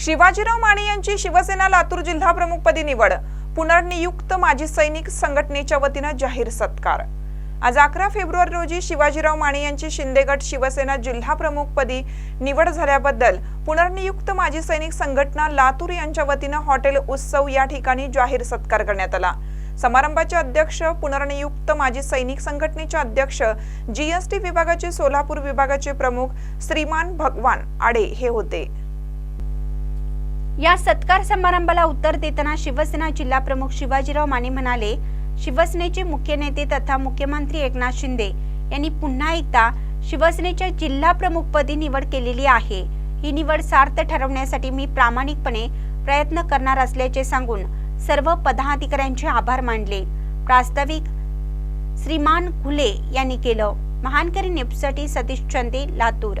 शिवाजीराव माने यांची शिवसेना लातूर जिल्हा प्रमुखपदी निवड. पुनर्नियुक्त माजी सैनिक संघटनेच्या वतीनं जाहीर सत्कार. आज अकरा फेब्रुवारी रोजी शिवाजीराव माने यांची शिंदेगड शिवसेना जिल्हा प्रमुखपदी निवड झाल्याबद्दल पुनर्नियुक्त माजी सैनिक संघटना लातूर यांच्या वतीनं हॉटेल उत्सव या ठिकाणी जाहीर सत्कार करण्यात आला. समारंभाचे अध्यक्ष पुनर्नियुक्त माजी सैनिक संघटनेचे अध्यक्ष जीएसटी विभागाचे सोलापूर विभागाचे प्रमुख श्रीमान भगवान आडे हे होते. या सत्कार समारंभाला उत्तर देताना शिवसेना जिल्हा प्रमुख शिवाजीराव माने म्हणाले शिवसेनेचे मुख्य नेते तथा मुख्यमंत्री एकनाथ शिंदे यांनी पुन्हा एकदा शिवसेनेच्या जिल्हा प्रमुखपदी निवड केलेली आहे. ही निवड सार्थ ठरवण्यासाठी मी प्रामाणिकपणे प्रयत्न करणार असल्याचे सांगून सर्व पदाधिकाऱ्यांचे आभार मानले. प्रास्ताविक श्रीमान घुले यांनी केलं. महानकरी नेपसाठी सतीश चंदे लातूर